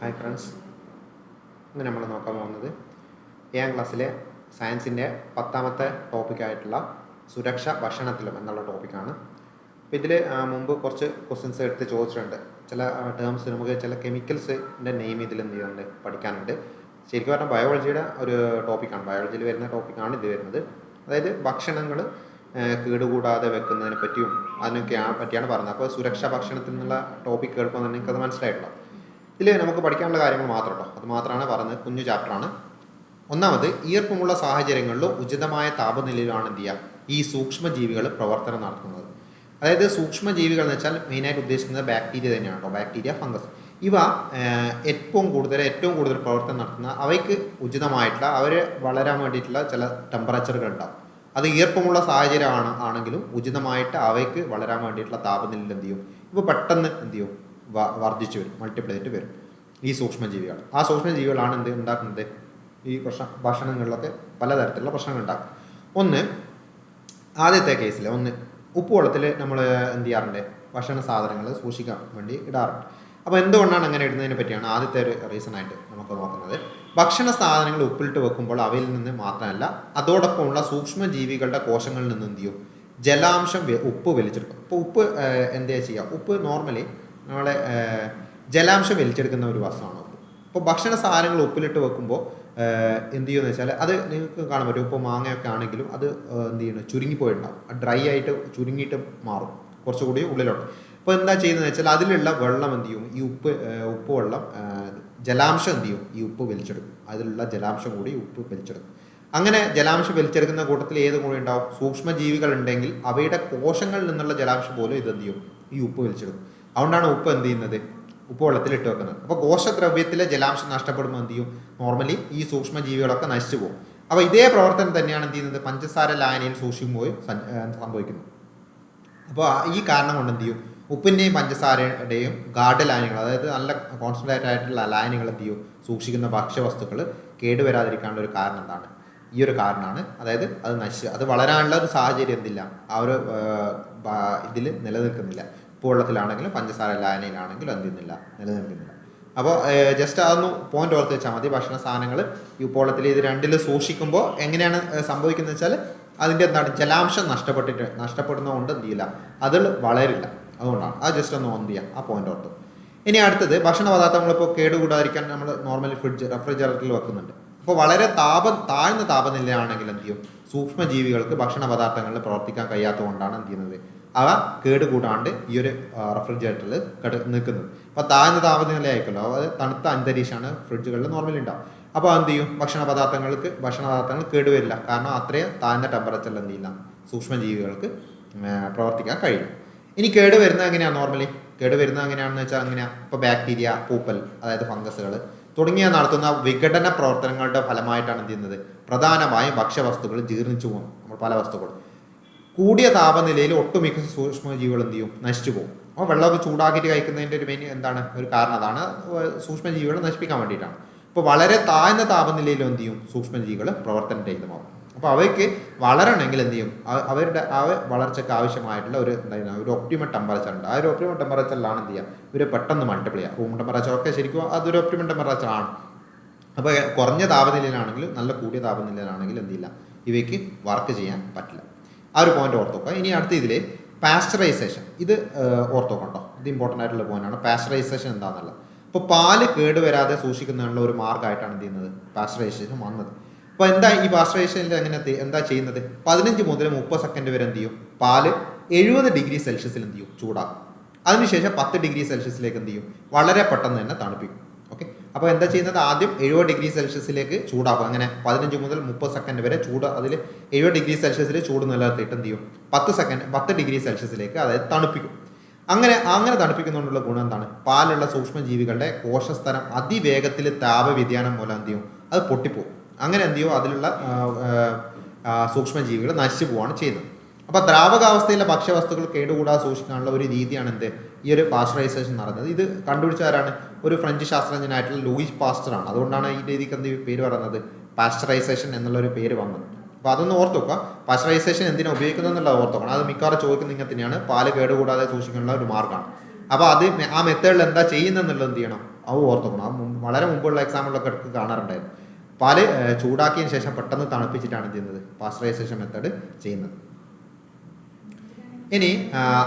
Hi friends ഇന്ന് നമ്മൾ നോക്കാൻ പോകുന്നത് ഏഴാം ക്ലാസ്സിലെ സയൻസിന്റെ പത്താമത്തെ ടോപ്പിക്കായിട്ടുള്ള സുരക്ഷ ഭക്ഷണത്തിലും എന്നുള്ള ടോപ്പിക്കാണ് അപ്പോൾ ഇതിൽ മുമ്പ് കുറച്ച് ക്വസ്റ്റ്യൻസ് എടുത്ത് ചോദിച്ചിട്ടുണ്ട്. ചില ടേംസ് നമുക്ക് ചില കെമിക്കൽസിന്റെ നെയിം ഇതിൽ എന്ത് ചെയ്യുന്നുണ്ട് പഠിക്കാനുണ്ട്. ശരിക്കും പറഞ്ഞാൽ ബയോളജിയുടെ ഒരു ടോപ്പിക്കാണ് ബയോളജിയിൽ വരുന്ന ടോപ്പിക്കാണ് ഇത് വരുന്നത്. അതായത് ഭക്ഷണങ്ങൾ കേടുകൂടാതെ വെക്കുന്നതിനെ പറ്റിയും അതിനൊക്കെ പറ്റിയാണ് പറഞ്ഞത്. അപ്പോൾ സുരക്ഷാ ഭക്ഷണത്തിൽ നിന്നുള്ള ടോപ്പിക് കേൾക്കുമ്പോൾ നിങ്ങൾക്ക് അത് മനസ്സിലായിട്ടുണ്ടാവും ഇതിൽ നമുക്ക് പഠിക്കാനുള്ള കാര്യങ്ങൾ മാത്രം കേട്ടോ അത് മാത്രമാണ് പറഞ്ഞത്. കുഞ്ഞു ചാപ്റ്ററാണ് ഒന്നാമത് ഈർപ്പമുള്ള സാഹചര്യങ്ങളിലും ഉചിതമായ താപനിലയിലാണ് എന്ത് ചെയ്യുക ഈ സൂക്ഷ്മജീവികൾ പ്രവർത്തനം നടത്തുന്നത്. അതായത് സൂക്ഷ്മജീവികൾ എന്ന് വെച്ചാൽ മെയിനായിട്ട് ഉദ്ദേശിക്കുന്നത് ബാക്ടീരിയ തന്നെയാണ് കേട്ടോ ബാക്ടീരിയ ഫംഗസ് ഇവ ഏറ്റവും കൂടുതൽ ഏറ്റവും കൂടുതൽ പ്രവർത്തനം നടത്തുന്ന അവയ്ക്ക് ഉചിതമായിട്ടുള്ള അവർ വളരാൻ വേണ്ടിയിട്ടുള്ള ചില ടെമ്പറേച്ചറുകൾ ഉണ്ടാവും. അത് ഈർപ്പമുള്ള സാഹചര്യമാണ് ആണെങ്കിലും ഉചിതമായിട്ട് അവയ്ക്ക് വളരാൻ വേണ്ടിയിട്ടുള്ള താപനില എന്ത് ചെയ്യും? ഇവ പെട്ടെന്ന് എന്ത് ചെയ്യും? വർദ്ധിച്ചു വരും മൾട്ടിപ്ലൈ ആയിട്ട് വരും ഈ സൂക്ഷ്മജീവികൾ ആ സൂക്ഷ്മജീവികളാണ് എന്ത് ഉണ്ടാക്കുന്നത്? ഈ പ്രശ്ന ഭക്ഷണങ്ങളിലൊക്കെ പലതരത്തിലുള്ള പ്രശ്നങ്ങൾ ഉണ്ടാക്കും. ഒന്ന് ആദ്യത്തെ കേസിൽ ഒന്ന് ഉപ്പുവെള്ളത്തിൽ നമ്മൾ എന്ത് ചെയ്യാറുണ്ട്? ഭക്ഷണ സാധനങ്ങൾ സൂക്ഷിക്കാൻ വേണ്ടി ഇടാറുണ്ട്. അപ്പോൾ എന്തുകൊണ്ടാണ് അങ്ങനെ ഇടുന്നതിനെ പറ്റിയാണ് ആദ്യത്തെ ഒരു റീസൺ ആയിട്ട് നമുക്ക് നോക്കുന്നത്. ഭക്ഷണ സാധനങ്ങൾ ഉപ്പിലിട്ട് വെക്കുമ്പോൾ അവയിൽ നിന്ന് മാത്രമല്ല അതോടൊപ്പമുള്ള സൂക്ഷ്മജീവികളുടെ കോശങ്ങളിൽ നിന്ന് എന്ത് ചെയ്യും? ജലാംശം ഉപ്പ് വലിച്ചെടുക്കും. അപ്പോൾ ഉപ്പ് എന്താ ചെയ്യുക ഉപ്പ് നോർമലി നമ്മളെ ജലാംശം വലിച്ചെടുക്കുന്ന ഒരു വസ്തുവാണ് ഉപ്പ് അപ്പോൾ ഭക്ഷണ സാധനങ്ങൾ ഉപ്പിലിട്ട് വെക്കുമ്പോൾ എന്ത് ചെയ്യുമെന്ന് വെച്ചാൽ അത് നിങ്ങൾക്ക് കാണാൻ പറ്റും. ഇപ്പോൾ മാങ്ങയൊക്കെ ആണെങ്കിലും അത് എന്ത് ചെയ്യണം ചുരുങ്ങിപ്പോയിട്ടുണ്ടാവും. ഡ്രൈ ആയിട്ട് ചുരുങ്ങിയിട്ട് മാറും. കുറച്ചുകൂടി ഉള്ളിലോട്ട്. അപ്പോൾ എന്താ ചെയ്യുന്നത് വെച്ചാൽ അതിലുള്ള വെള്ളം എന്ത് ചെയ്യും? ഈ ഉപ്പ് ഉപ്പ് വെള്ളം ജലാംശം എന്ത് ചെയ്യും? ഈ ഉപ്പ് വലിച്ചെടുക്കും. അതിലുള്ള ജലാംശം കൂടി ഉപ്പ് വലിച്ചെടുക്കും. അങ്ങനെ ജലാംശം വലിച്ചെടുക്കുന്ന കൂട്ടത്തിൽ ഏത് കൂടി ഉണ്ടാവും? സൂക്ഷ്മജീവികൾ ഉണ്ടെങ്കിൽ അവയുടെ കോശങ്ങളിൽ നിന്നുള്ള ജലാംശം പോലും ഇത് എന്ത് ചെയ്യും? ഈ ഉപ്പ് വലിച്ചെടുക്കും. അതുകൊണ്ടാണ് ഉപ്പ് എന്ത് ചെയ്യുന്നത്? ഉപ്പ് വെള്ളത്തിൽ ഇട്ട് വെക്കുന്നത്. അപ്പോൾ കോശദ്രവ്യത്തിലെ ജലാംശം നഷ്ടപ്പെടുമ്പോൾ എന്ത് ചെയ്യും? നോർമലി ഈ സൂക്ഷ്മജീവികളൊക്കെ നശിച്ചു പോകും. അപ്പോൾ ഇതേ പ്രവർത്തനം തന്നെയാണ് എന്ത് ചെയ്യുന്നത്? പഞ്ചസാര ലായനിയിൽ സൂക്ഷിക്കുമ്പോൾ സംഭവിക്കുന്നു? അപ്പോൾ ഈ കാരണം കൊണ്ട് എന്ത് ചെയ്യും? ഉപ്പിന്റെയും പഞ്ചസാരയുടെയും ഗാർഡ് ലായനികൾ അതായത് നല്ല കോൺസെൻട്രേറ്റ് ആയിട്ടുള്ള ലായനികൾ എന്ത് ചെയ്യും? സൂക്ഷിക്കുന്ന ഭക്ഷ്യവസ്തുക്കൾ കേടുവരാതിരിക്കാനുള്ള ഒരു കാരണം എന്താണ്? ഈ ഒരു കാരണമാണ്. അതായത് അത് നശിച്ച് അത് വളരാനുള്ള ഒരു സാഹചര്യം എന്തില്ല? ആ ഒരു ഇതിൽ നിലനിൽക്കുന്നില്ല. ഉപ്പുവെള്ളത്തിലാണെങ്കിലും പഞ്ചസാര ലായനയിലാണെങ്കിലും എന്ത് ചെയ്യുന്നില്ല നിലനിൽക്കുന്നില്ല. അപ്പോൾ ജസ്റ്റ് അതൊന്ന് പോയിന്റ് ഓർത്ത് വെച്ചാൽ മതി ഭക്ഷണ സാധനങ്ങൾ ഈ ഉപ്പോളത്തിൽ ഇത് രണ്ടിൽ സൂക്ഷിക്കുമ്പോൾ എങ്ങനെയാണ് സംഭവിക്കുന്നത് വെച്ചാൽ അതിന്റെ എന്താണ് ജലാംശം നഷ്ടപ്പെട്ടിട്ട് നഷ്ടപ്പെടുന്നതുകൊണ്ട് എന്ത് ചെയ്യില്ല അതിൽ വളരില്ല. അതുകൊണ്ടാണ്. അത് ജസ്റ്റ് ഒന്ന് ഓൺ ചെയ്യാം ആ പോയിന്റ് ഓർത്ത്. ഇനി അടുത്തത് ഭക്ഷണ പദാർത്ഥങ്ങളിപ്പോൾ കേടുകൂടാതിരിക്കാൻ നമ്മൾ നോർമലി ഫ്രിഡ്ജ് റെഫ്രിജറേറ്ററിൽ വെക്കുന്നുണ്ട്. അപ്പോൾ വളരെ താപം താഴ്ന്ന താപനിലയാണെങ്കിൽ എന്ത് ചെയ്യും? സൂക്ഷ്മജീവികൾക്ക് ഭക്ഷണ പദാർത്ഥങ്ങളിൽ പ്രവർത്തിക്കാൻ കഴിയാത്തതുകൊണ്ടാണ് എന്ത് ചെയ്യുന്നത്? അവ കേട് കൂടാണ്ട് ഈ ഒരു റെഫ്രിജറേറ്ററിൽ കട നിൽക്കുന്നത്. അപ്പോൾ താഴ്ന്ന താപനില ആയിരിക്കുമല്ലോ അത് തണുത്ത അന്തരീക്ഷമാണ് ഫ്രിഡ്ജുകളിൽ നോർമലി ഉണ്ടാവും. അപ്പോൾ എന്ത് ചെയ്യും? ഭക്ഷണ പദാർത്ഥങ്ങൾക്ക് ഭക്ഷണ പദാർത്ഥങ്ങൾ കേടുവരില്ല. കാരണം അത്രയും താഴ്ന്ന ടെമ്പറേച്ചറിൽ എന്ത് ചെയ്യില്ല സൂക്ഷ്മജീവികൾക്ക് പ്രവർത്തിക്കാൻ കഴിയും. ഇനി കേട് വരുന്നത് എങ്ങനെയാണ് നോർമലി കേട് വരുന്നത് എങ്ങനെയാണെന്ന് വെച്ചാൽ എങ്ങനെയാണ് ഇപ്പോൾ ബാക്ടീരിയ പൂപ്പൽ അതായത് ഫംഗസുകൾ തുടങ്ങിയ നടത്തുന്ന വിഘടന പ്രവർത്തനങ്ങളുടെ ഫലമായിട്ടാണ് എന്ത് ചെയ്യുന്നത്? പ്രധാനമായും ഭക്ഷ്യവസ്തുക്കൾ ജീർണിച്ചു പോകുന്നത് നമ്മൾ പല വസ്തുക്കളും. കൂടിയ താപനിലയിൽ ഒട്ടുമിക്ക സൂക്ഷ്മജീവികൾ എന്ത് ചെയ്യും? നശിച്ചു പോകും. അപ്പോൾ വെള്ളമൊക്കെ ചൂടാക്കിയിട്ട് കഴിക്കുന്നതിന്റെ ഒരു മെയിൻ എന്താണ്? ഒരു കാരണം അതാണ്. സൂക്ഷ്മജീവികളെ നശിപ്പിക്കാൻ വേണ്ടിയിട്ടാണ്. അപ്പോൾ വളരെ താഴ്ന്ന താപനിലയിലും എന്ത് ചെയ്യും? സൂക്ഷ്മജീവികൾ പ്രവർത്തനം രഹിതമാകും അപ്പോൾ അവയ്ക്ക് വളരണമെങ്കിൽ എന്ത് ചെയ്യും? അവരുടെ ആ വളർച്ചയ്ക്ക് ആവശ്യമായിട്ടുള്ള ഒരു എന്താ ഒരു ഒപ്റ്റിമൽ ടെമ്പറേച്ചർ ഉണ്ട്. ആ ഒരു ഒപ്റ്റിമൽ ടെമ്പറേച്ചറിലാണ് എന്ത് ചെയ്യുക? ഇവർ പെട്ടെന്ന് മൾട്ടിപ്ലൈ ചെയ്യുക. റൂം ടെമ്പറേച്ചർ ഒക്കെ ശരിക്കും അതൊരു ഒപ്റ്റിമൽ ടെമ്പറേച്ചറാണ് അപ്പോൾ കുറഞ്ഞ താപനിലയിലാണെങ്കിലും നല്ല കൂടിയ താപനിലയിലാണെങ്കിലും എന്ത് ചെയ്യില്ല? ഇവയ്ക്ക് വർക്ക് ചെയ്യാൻ പറ്റില്ല. ആ ഒരു പോയിന്റ് ഓർത്ത് നോക്കുക ഇനി അടുത്ത ഇതിൽ പാസ്ചറൈസേഷൻ ഇത് ഏഹ്, ഓർത്ത് നോക്കണ്ടോ ഇത് ഇമ്പോർട്ടന്റ് ആയിട്ടുള്ള പോയിന്റാണ് പാസ്ചറൈസേഷൻ എന്താണെന്നുള്ളത് അപ്പോൾ പാൽ കേടുവരാതെ സൂക്ഷിക്കുന്നതിനുള്ള ഒരു മാർഗമായിട്ടാണ് എന്ത് ചെയ്യുന്നത്? പാസ്ചറൈസേഷൻ വന്നത്. അപ്പോൾ എന്താ ഈ പാസ്ചറൈസേഷനിൽ എങ്ങനെ എന്താ ചെയ്യുന്നത്? പതിനഞ്ച് മുതൽ മുപ്പത് സെക്കൻഡ് വരെ എന്ത് ചെയ്യും? പാൽ എഴുപത് ഡിഗ്രി സെൽഷ്യസിൽ എന്ത് ചെയ്യും? ചൂടാക്കും. അതിനുശേഷം പത്ത് ഡിഗ്രി സെൽഷ്യസിലേക്ക് എന്ത് ചെയ്യും? വളരെ പെട്ടെന്ന് തന്നെ തണുപ്പിക്കും. അപ്പോൾ എന്താ ചെയ്യുന്നത്? ആദ്യം എഴുപത് ഡിഗ്രി സെൽഷ്യസിലേക്ക് ചൂടാക്കും അങ്ങനെ പതിനഞ്ച് മുതൽ മുപ്പത് സെക്കൻഡ് വരെ ചൂട് അതിൽ എഴുപത് ഡിഗ്രി സെൽഷ്യസിൽ ചൂട് നിലനിർത്തിയിട്ട് എന്ത് ചെയ്യും? പത്ത് സെക്കൻഡ് പത്ത് ഡിഗ്രി സെൽഷ്യസിലേക്ക് അതായത് തണുപ്പിക്കും. അങ്ങനെ അങ്ങനെ തണുപ്പിക്കുന്നതുകൊണ്ടുള്ള ഗുണം എന്താണ്? പാലുള്ള സൂക്ഷ്മജീവികളുടെ കോശസ്ഥലം അതിവേഗത്തിൽ താപവ്യതിയാനം മൂലം എന്ത് ചെയ്യും? അത് പൊട്ടിപ്പോകും അങ്ങനെ എന്ത് ചെയ്യും? അതിലുള്ള സൂക്ഷ്മജീവികൾ നശിച്ചു പോവുകയാണ് ചെയ്യുന്നത്. അപ്പോൾ ദ്രാവകാവസ്ഥയിലെ ഭക്ഷ്യവസ്തുക്കൾ കേടുകൂടാതെ സൂക്ഷിക്കാനുള്ള ഒരു രീതിയാണ് എന്ത്? ഈ ഒരു പാസ്ചറൈസേഷൻ നടന്നത്. ഇത് കണ്ടുപിടിച്ചവരാണ് ഒരു ഫ്രഞ്ച് ശാസ്ത്രജ്ഞനായിട്ടുള്ള ലൂയിസ് പാസ്റ്റർ ആണ് അതുകൊണ്ടാണ് ഈ രീതിക്ക് എന്ത് പേര് പറയുന്നത്? പാസ്റ്ററൈസേഷൻ എന്നുള്ളൊരു പേര് വന്നത്. അപ്പോൾ അതൊന്ന് ഓർത്ത് വെക്കുക പാസ്ചറൈസേഷൻ എന്തിനാണ് ഉപയോഗിക്കുന്നത് എന്നുള്ളത് ഓർത്ത് വെക്കണം അത് മിക്കവാറും ചോദിക്കുന്ന ഇങ്ങനെ തന്നെയാണ്. പാൽ കേടുകൂടാതെ സൂക്ഷിക്കാനുള്ള ഒരു മാർഗമാണ്. അപ്പോൾ അത് ആ മെത്തേഡിൽ എന്താ ചെയ്യുന്നതെന്നുള്ളത് എന്ത് ചെയ്യണം? അത് ഓർത്തോക്കണം അത് വളരെ മുമ്പുള്ള എക്സാമ്പിളൊക്കെ എടുത്ത് കാണാറുണ്ടായിരുന്നു. പാൽ ചൂടാക്കിയതിന് ശേഷം പെട്ടെന്ന് തണുപ്പിച്ചിട്ടാണ് ചെയ്യുന്നത്? പാസ്റ്ററൈസേഷൻ മെത്തേഡ് ചെയ്യുന്നത്. ഇനി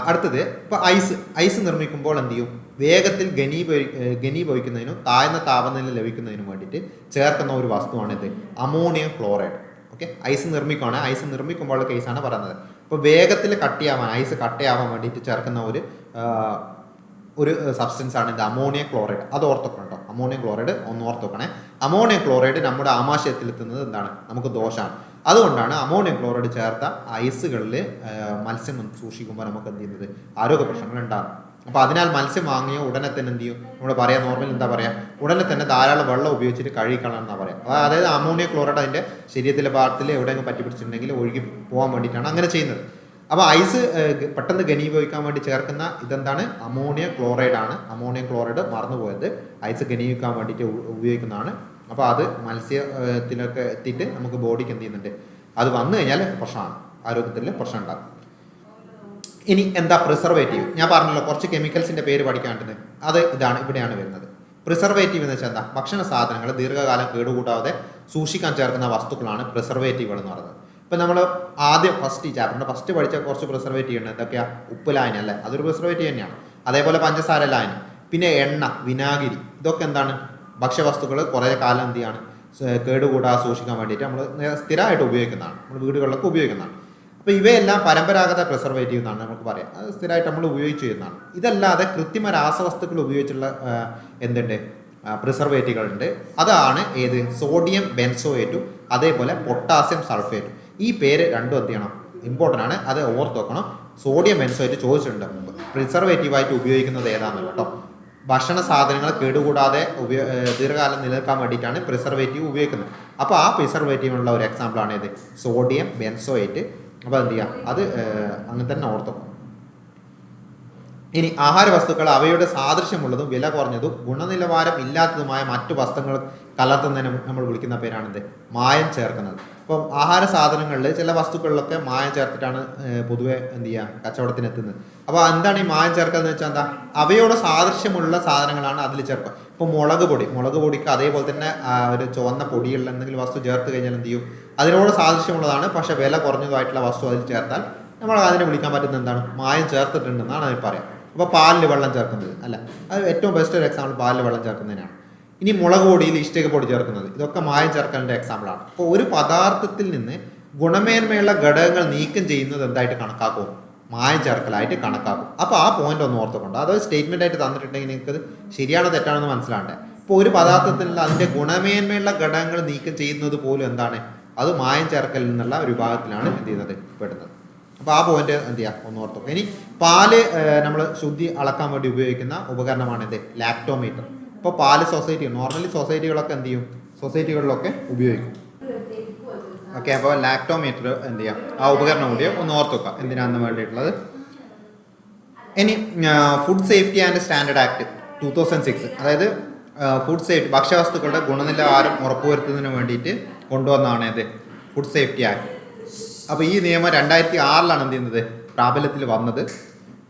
അടുത്തത് ഇപ്പൊ ഐസ് ഐസ് നിർമ്മിക്കുമ്പോൾ എന്ത് ചെയ്യും? വേഗത്തിൽ ഘനീഭവി ഘനീഭവിക്കുന്നതിനും താഴ്ന്ന താപനില ലഭിക്കുന്നതിനും വേണ്ടിയിട്ട് ചേർക്കുന്ന ഒരു വസ്തുവാണിത് അമോണിയം ക്ലോറൈഡ്. ഓക്കെ? ഐസ് നിർമ്മിക്കുകയാണ് ഐസ് നിർമ്മിക്കുമ്പോഴുള്ള കേസാണ് പറയുന്നത്. അപ്പോൾ വേഗത്തിൽ കട്ടിയാവാൻ ഐസ് കട്ടയാവാൻ വേണ്ടിയിട്ട് ചേർക്കുന്ന ഒരു ഒരു സബ്സ്റ്റൻസ് ആണ് ഇത് അമോണിയ ക്ലോറൈഡ്. അത് ഓർത്തോക്കണം അമോണിയം ക്ലോറൈഡ് ഒന്ന് ഓർത്തോക്കണേ. അമോണിയം ക്ലോറൈഡ് നമ്മുടെ ആമാശയത്തിൽ എത്തുന്നത് എന്താണ്? നമുക്ക് ദോഷമാണ്. അതുകൊണ്ടാണ് അമോണിയം ക്ലോറൈഡ് ചേർത്ത ഐസുകളിൽ മത്സ്യം സൂക്ഷിക്കുമ്പോൾ നമുക്ക് എന്ത് ചെയ്യുന്നത് ആരോഗ്യ പ്രശ്നങ്ങൾ ഉണ്ടാകും. അപ്പോൾ അതിനാൽ മത്സ്യം വാങ്ങിയ ഉടനെ തന്നെ എന്ത് ചെയ്യും? നമ്മൾ പറയാം നോർമൽ എന്താ പറയുക ഉടനെ തന്നെ ധാരാളം വെള്ളം ഉപയോഗിച്ചിട്ട് കഴുകിക്കളണം എന്നാ പറയാം. അപ്പോൾ അതായത് അമോണിയ ക്ലോറൈഡ് അതിന്റെ ശരീരത്തിലെ ഭാഗത്തിൽ എവിടെയെങ്കിലും പറ്റി പിടിച്ചിട്ടുണ്ടെങ്കിൽ ഒഴുകി പോകാൻ വേണ്ടിയിട്ടാണ് അങ്ങനെ ചെയ്യുന്നത്. അപ്പോൾ ഐസ് പെട്ടെന്ന് ഘനീഭവിക്കാൻ വേണ്ടി ചേർക്കുന്ന ഇതെന്താണ്? അമോണിയ ക്ലോറൈഡ് ആണ് അമോണിയ ക്ലോറൈഡ് മറന്നുപോയത്. ഐസ് ഘനീഭവിക്കാൻ വേണ്ടിയിട്ട് ഉപയോഗിക്കുന്നതാണ് അപ്പോൾ അത് മത്സ്യത്തിലൊക്കെ എത്തിയിട്ട് നമുക്ക് ബോഡിക്ക് എന്ത് ചെയ്യുന്നുണ്ട്? അത് വന്നു കഴിഞ്ഞാൽ പ്രശ്നമാണ്. ആരോഗ്യത്തിൽ പ്രശ്നം ഉണ്ടാകും ഇനി എന്താ പ്രിസർവേറ്റീവ്? ഞാൻ പറഞ്ഞല്ലോ കുറച്ച് കെമിക്കൽസിന്റെ പേര് പഠിക്കാനുണ്ട് അത് ഇതാണ് ഇവിടെയാണ് വരുന്നത്. പ്രിസർവേറ്റീവ് എന്ന് വെച്ചാൽ എന്താ? ഭക്ഷണ സാധനങ്ങൾ ദീർഘകാലം കേടുകൂടാതെ സൂക്ഷിക്കാൻ ചേർക്കുന്ന വസ്തുക്കളാണ് പ്രിസർവേറ്റീവുകൾ എന്ന് പറയുന്നത്. ഇപ്പം നമ്മൾ ആദ്യം ഫസ്റ്റ് ചാപ്റ്ററിന്റെ ഫസ്റ്റ് പഠിച്ച കുറച്ച് പ്രിസർവേറ്റീവ് ഉണ്ട്. എന്തൊക്കെയാ ഉപ്പ് ലായനി അല്ലേ? അതൊരു പ്രിസർവേറ്റീവ് തന്നെയാണ്. അതേപോലെ പഞ്ചസാര ലായനി. പിന്നെ എണ്ണ വിനാഗിരി. ഇതൊക്കെ എന്താണ്? ഭക്ഷ്യവസ്തുക്കൾ കുറേ കാലം എന്ത് ചെയ്യാണ് കേടുകൂടാതെ സൂക്ഷിക്കാൻ വേണ്ടിയിട്ട് നമ്മൾ സ്ഥിരമായിട്ട് ഉപയോഗിക്കുന്നതാണ്. നമ്മൾ വീടുകളിലൊക്കെ ഉപയോഗിക്കുന്നതാണ്. അപ്പോൾ ഇവയെല്ലാം പരമ്പരാഗത പ്രിസർവേറ്റീവ് എന്നാണ് നമുക്ക് പറയാം. അത് സ്ഥിരമായിട്ട് നമ്മൾ ഉപയോഗിച്ച് ചെയ്യുന്നതാണ്. ഇതല്ലാതെ കൃത്രിമ രാസവസ്തുക്കൾ ഉപയോഗിച്ചുള്ള എന്തുണ്ട് പ്രിസർവേറ്റീവുകളുണ്ട് അതാണ് ഏത് സോഡിയം ബെൻസോയേറ്റും അതേപോലെ പൊട്ടാസ്യം സൾഫേറ്റും ഈ പേര് രണ്ടും എന്ത് ചെയ്യണം ഇമ്പോർട്ടന്റ് ആണ്. അത് ഓർത്ത് വെക്കണം. സോഡിയം ബെൻസോയേറ്റ് ചോദിച്ചിട്ടുണ്ട് മുമ്പ്. പ്രിസർവേറ്റീവായിട്ട് ഉപയോഗിക്കുന്നത് ഏതാണെന്ന് കേട്ടോ ഭക്ഷണ സാധനങ്ങൾ കേടുകൂടാതെ ഉപയോ ദീർഘകാലം നിലനിൽക്കാൻ വേണ്ടിയിട്ടാണ് പ്രിസർവേറ്റീവ് ഉപയോഗിക്കുന്നത്. അപ്പോൾ ആ പ്രിസർവേറ്റീവിനുള്ള ഒരു എക്സാമ്പിളാണ് ഇത് സോഡിയം ബെൻസോയേറ്റ് അപ്പോൾ എന്ത് ചെയ്യുക അത് അങ്ങനെ തന്നെ ഓർത്തോ ഇനി ആഹാര വസ്തുക്കൾ അവയുടെ സാദൃശ്യമുള്ളതും വില കുറഞ്ഞതും ഗുണനിലവാരം ഇല്ലാത്തതുമായ മറ്റു വസ്തുക്കൾ കലർത്തുന്നതിന് നമ്മൾ വിളിക്കുന്ന പേരാണിത് മായം ചേർക്കുന്നത്. അപ്പം ആഹാര സാധനങ്ങളിൽ ചില വസ്തുക്കളിലൊക്കെ മായം ചേർത്തിട്ടാണ് പൊതുവെ എന്ത് ചെയ്യുക കച്ചവടത്തിന് എത്തുന്നത്. അപ്പോൾ എന്താണ് ഈ മായം ചേർക്കുന്നത് വെച്ചാൽ എന്താ? അവയോട് സാദൃശ്യമുള്ള സാധനങ്ങളാണ് അതിൽ ചേർക്കുക. ഇപ്പോൾ മുളക് പൊടി മുളക് പൊടിക്ക് അതേപോലെ തന്നെ ഒരു ചുവന്ന പൊടിയുള്ള എന്തെങ്കിലും വസ്തു ചേർത്ത് കഴിഞ്ഞാൽ എന്ത് ചെയ്യും? അതിനോട് സാദൃശ്യമുള്ളതാണ് പക്ഷേ വില കുറഞ്ഞതായിട്ടുള്ള വസ്തു അതിൽ ചേർത്താൽ നമ്മൾ അതിനെ വിളിക്കാൻ പറ്റുന്ന എന്താണ്? മായം ചേർത്തിട്ടുണ്ടെന്നാണ് അതിൽ പറയാം. അപ്പോൾ പാലിൽ വെള്ളം ചേർക്കുന്നത് അല്ല. അത് ഏറ്റവും ബെസ്റ്റ് ഒരു എക്സാമ്പിൾ പാലിൽ വെള്ളം ചേർക്കുന്നതിനാണ്. ഇനി മുളക് പൊടിയിൽ ഇഷ്ടക പൊടി ചേർക്കുന്നത് ഇതൊക്കെ മായം ചേർക്കലിന്റെ എക്സാമ്പിളാണ് അപ്പോൾ ഒരു പദാർത്ഥത്തിൽ നിന്ന് ഗുണമേന്മയുള്ള ഘടകങ്ങൾ നീക്കം ചെയ്യുന്നത് എന്തായിട്ട് കണക്കാക്കും? മായം ചേർക്കലായിട്ട് കണക്കാക്കും. അപ്പോൾ ആ പോയിന്റ് ഒന്ന് ഓർത്തുകൊണ്ട് അതൊരു സ്റ്റേറ്റ്മെന്റ് ആയിട്ട് തന്നിട്ടുണ്ടെങ്കിൽ നിങ്ങൾക്ക് അത് ശരിയാണോ തെറ്റാണെന്ന് മനസ്സിലാണ്ടേ ഇപ്പോൾ ഒരു പദാർത്ഥത്തിൽ അതിന്റെ ഗുണമേന്മയുള്ള ഘടകങ്ങൾ നീക്കം ചെയ്യുന്നത് പോലും എന്താണ്? അത് മായം ചേർക്കൽ എന്നുള്ള ഒരു വിഭാഗത്തിലാണ് എന്ത് ചെയ്യുന്നത്? പെടുന്നത്. അപ്പോൾ ആ പോയിന്റ് എന്ത് ചെയ്യാം? ഒന്ന് ഇനി പാൽ നമ്മൾ ശുദ്ധി അളക്കാൻ വേണ്ടി ഉപയോഗിക്കുന്ന ഉപകരണമാണ് ഇത് ലാക്ടോമീറ്റർ. ഇപ്പോൾ പാൽ സൊസൈറ്റി നോർമലി സൊസൈറ്റികളൊക്കെ എന്ത് ചെയ്യും? സൊസൈറ്റികളിലൊക്കെ ഉപയോഗിക്കും. ഓക്കെ അപ്പോൾ ലാക്ടോമീറ്റർ എന്ത് ചെയ്യാം? ആ ഉപകരണം കൂടി ഒന്ന് ഓർത്ത് വെക്കാം. എന്തിനാന്ന് വേണ്ടിയിട്ടുള്ളത്? ഇനി food safety and standard act two thousand six അതായത് ഫുഡ് സേഫ്റ്റി ഭക്ഷ്യവസ്തുക്കളുടെ ഗുണനിലവാരം ഉറപ്പുവരുത്തുന്നതിന് വേണ്ടിയിട്ട് കൊണ്ടുവന്നതാണ് ഇത് ഫുഡ് സേഫ്റ്റി ആക്ട് അപ്പോൾ ഈ നിയമം രണ്ടായിരത്തി ആറിലാണ് എന്ത് ചെയ്യുന്നത്? പ്രാബല്യത്തിൽ വന്നത്.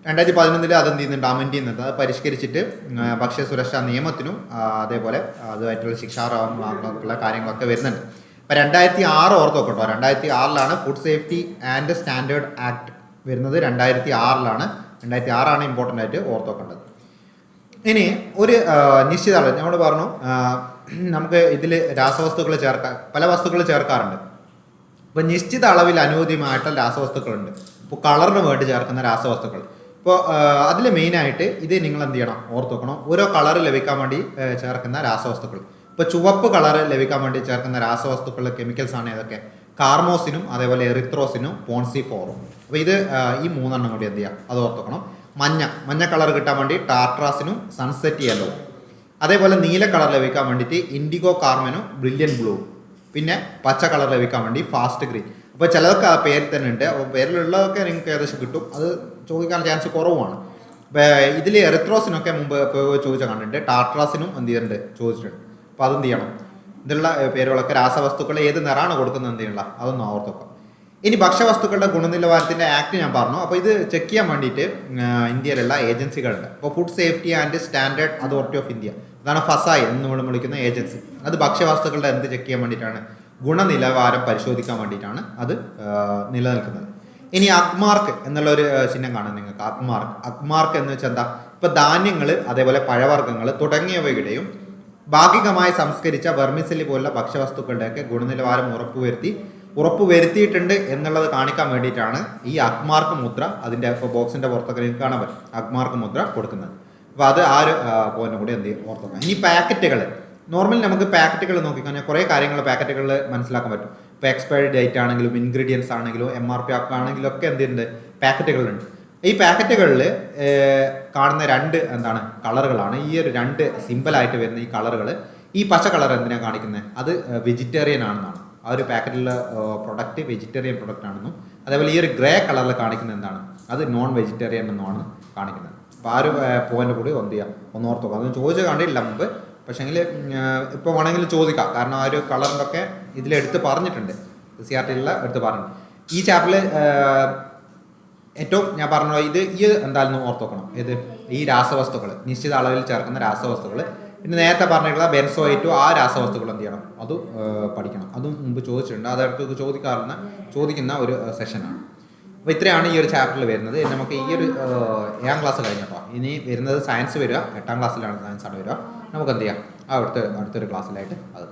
രണ്ടായിരത്തി പതിനൊന്നിൽ അത് എന്ത് ചെയ്യുന്നുണ്ട്? അമെൻഡ് ചെയ്യുന്നുണ്ട്. അത് പരിഷ്കരിച്ചിട്ട് ഭക്ഷ്യ സുരക്ഷാ നിയമത്തിനും അതേപോലെ അതുമായിട്ടുള്ള ശിക്ഷാർഹമാക്കുള്ള കാര്യങ്ങളൊക്കെ വരുന്നുണ്ട്. അപ്പോൾ രണ്ടായിരത്തി ആറ് ഓർത്ത് നോക്കട്ടോ. രണ്ടായിരത്തി ആറിലാണ് food safety and standard act വരുന്നത്. രണ്ടായിരത്തി ആറിലാണ് രണ്ടായിരത്തി ആറാണ് ഇമ്പോർട്ടന്റ് ആയിട്ട് ഓർത്ത് നോക്കേണ്ടത്. ഇനി ഒരു നിശ്ചിത നമ്മൾ പറഞ്ഞു നമുക്ക് ഇതിൽ രാസവസ്തുക്കൾ ചേർക്കാൻ പല വസ്തുക്കൾ ചേർക്കാറുണ്ട്. ഇപ്പോൾ നിശ്ചിത അളവിൽ അനുയോജ്യമായിട്ടുള്ള രാസവസ്തുക്കളുണ്ട്. ഇപ്പോൾ കളറിന് വേണ്ടി ചേർക്കുന്ന രാസവസ്തുക്കൾ. ഇപ്പോൾ അതിൽ മെയിനായിട്ട് ഇത് നിങ്ങൾ എന്ത് ചെയ്യണം? ഓർത്ത് വെക്കണം. ഓരോ കളർ ലഭിക്കാൻ വേണ്ടി ചേർക്കുന്ന രാസവസ്തുക്കൾ. ഇപ്പോൾ ചുവപ്പ് കളർ ലഭിക്കാൻ വേണ്ടി ചേർക്കുന്ന രാസവസ്തുക്കളുടെ കെമിക്കൽസ് ആണ് ഏതൊക്കെ? കാർമോസിനും അതേപോലെ എറിത്രോസിനും പോൺസി ഫോറും അപ്പോൾ ഇത് ഈ മൂന്നെണ്ണം കൂടി എന്ത് ചെയ്യുക അത് വെക്കണം. മഞ്ഞ. മഞ്ഞ കളർ കിട്ടാൻ വേണ്ടി ടാർട്രാസിനും സൺസെറ്റ് യെല്ലോ അതേപോലെ നീല കളർ ലഭിക്കാൻ വേണ്ടിയിട്ട് ഇൻഡിഗോ കാർമനും ബ്രില്യൻ ബ്ലൂ പിന്നെ പച്ച കളർ ലഭിക്കാൻ വേണ്ടി ഫാസ്റ്റ് ഗ്രീൻ അപ്പോൾ ചിലതൊക്കെ ആ പേരിൽ തന്നെ ഉണ്ട്. അപ്പോൾ പേരിലുള്ളതൊക്കെ നിങ്ങൾക്ക് ഏകദേശം കിട്ടും. അത് ചോദിക്കാൻ ചാൻസ് കുറവുമാണ്. ഇതിൽ എറിത്രോസിനൊക്കെ മുമ്പ് ചോദിച്ചാൽ ചോദിച്ച കണ്ടിട്ടുണ്ട്. ടാട്രാസിനും എന്ത് ചെയ്തിട്ടുണ്ട് ചോദിച്ചിട്ടുണ്ട്. അപ്പോൾ അതെന്ത് ചെയ്യണം? ഇതിലുള്ള പേരുകളൊക്കെ രാസവസ്തുക്കൾ ഏത് നിറാണ് കൊടുക്കുന്നത് എന്ത് ചെയ്യണം? അതൊന്നും ഓർത്തൊക്കെ. ഇനി ഭക്ഷ്യവസ്തുക്കളുടെ ഗുണനിലവാരത്തിന്റെ ആക്ട് ഞാൻ പറഞ്ഞു. അപ്പോൾ ഇത് ചെക്ക് ചെയ്യാൻ വേണ്ടിയിട്ട് ഇന്ത്യയിലുള്ള ഏജൻസികളുണ്ട് അപ്പോൾ food safety and standard authority of India അതാണ് ഫസായി എന്ന് നമ്മൾ വിളിക്കുന്ന ഏജൻസി. അത് ഭക്ഷ്യവസ്തുക്കളുടെ എന്ത് ചെക്ക് ചെയ്യാൻ വേണ്ടിയിട്ടാണ്? ഗുണനിലവാരം പരിശോധിക്കാൻ വേണ്ടിയിട്ടാണ് അത് നിലനിൽക്കുന്നത്. ഇനി അക്മാർക്ക് എന്നുള്ള ഒരു ചിഹ്നം കാണാം നിങ്ങൾക്ക്. അക്മാർക്ക് അക്മാർക്ക് എന്ന് വെച്ചാൽ എന്താ? ഇപ്പൊ ധാന്യങ്ങൾ അതേപോലെ പഴവർഗങ്ങൾ തുടങ്ങിയവയുടെയും ഭാഗികമായി സംസ്കരിച്ച വെർമിസെല്ലി പോലുള്ള ഭക്ഷ്യവസ്തുക്കളുടെയൊക്കെ ഗുണനിലവാരം ഉറപ്പുവരുത്തി ഉറപ്പുവരുത്തിയിട്ടുണ്ട് എന്നുള്ളത് കാണിക്കാൻ വേണ്ടിയിട്ടാണ് ഈ അക്മാർക്ക് മുദ്ര അതിന്റെ ബോക്സിന്റെ പുറത്തൊക്കെ കാണാൻ പറ്റും. അക്മാർക്ക് മുദ്ര കൊടുക്കുന്നത്. അപ്പോൾ അത് ആ ഒരു പോയിന്റ് കൂടി എന്ത് ചെയ്യും? ഓർത്ത് വെക്കാം ഇനി പാക്കറ്റുകൾ. നോർമലി നമുക്ക് പാക്കറ്റുകൾ നോക്കിക്കഴിഞ്ഞാൽ കുറേ കാര്യങ്ങൾ പാക്കറ്റുകളിൽ മനസ്സിലാക്കാൻ പറ്റും. ഇപ്പോൾ എക്സ്പയറി ഡേറ്റ് ആണെങ്കിലും ഇൻഗ്രീഡിയൻസ് ആണെങ്കിലും എം ആർ പി ഒക്കെ ആണെങ്കിലും ഒക്കെ എന്ത് ചെയ്യുന്നുണ്ട്? പാക്കറ്റുകളുണ്ട്. ഈ പാക്കറ്റുകളിൽ കാണുന്ന രണ്ട് എന്താണ് കളറുകളാണ്. ഈ ഒരു രണ്ട് സിമ്പിളായിട്ട് വരുന്ന ഈ കളറുകൾ. ഈ പച്ച കളർ എന്തിനാണ് കാണിക്കുന്നത്? അത് വെജിറ്റേറിയൻ ആണെന്നാണ്. ആ ഒരു പാക്കറ്റിലെ പ്രൊഡക്റ്റ് വെജിറ്റേറിയൻ പ്രൊഡക്റ്റ് ആണെന്നും അതേപോലെ ഈ ഒരു ഗ്രേ കളറിൽ കാണിക്കുന്നത് എന്താണ്? അത് നോൺ വെജിറ്റേറിയൻ എന്നാണ് കാണിക്കുന്നത്. അപ്പോൾ ആ ഒരു പോയിന്റ് കൂടി എന്ത് ചെയ്യുക ഒന്ന് ഓർത്ത് നോക്കുക അതൊന്നും ചോദിച്ചു കണ്ടില്ല മുമ്പ് പക്ഷേങ്കിൽ ഇപ്പോൾ വേണമെങ്കിൽ ചോദിക്കാം. കാരണം ആ ഒരു കളറിന്റെ ഒക്കെ ഇതിലെടുത്ത് പറഞ്ഞിട്ടുണ്ട്. സി ആർ ടിയിലുള്ള എടുത്ത് പറഞ്ഞു ഈ ചാപ്റ്ററിൽ ഏറ്റവും ഞാൻ പറഞ്ഞു ഇത് ഈ എന്തായാലും ഓർത്ത് നോക്കണം. ഇത് ഈ രാസവസ്തുക്കൾ നിശ്ചിത അളവിൽ ചേർക്കുന്ന രാസവസ്തുക്കൾ പിന്നെ നേരത്തെ പറഞ്ഞിട്ടുള്ള ബെൻസോയിറ്റോ ആ രാസവസ്തുക്കൾ എന്ത് ചെയ്യണം? അത് പഠിക്കണം. അതും മുമ്പ് ചോദിച്ചിട്ടുണ്ട്. അത് ഇടയ്ക്ക് ചോദിക്കാറുന്ന ചോദിക്കുന്ന ഒരു സെഷനാണ് അപ്പോൾ ഇത്രയാണ് ഈ ഒരു ചാപ്റ്ററിൽ വരുന്നത്. ഇനി നമുക്ക് ഈ ഒരു ഏഴാം ക്ലാസ് കഴിഞ്ഞപ്പോൾ ഇനി വരുന്നത് സയൻസ് വരിക. എട്ടാം ക്ലാസ്സിലാണ് സയൻസ് ആണ് വരിക. നമുക്ക് എന്ത് ചെയ്യാം? അവിടുത്തെ അടുത്ത അടുത്തൊരു ക്ലാസ്സിലായിട്ട് അത്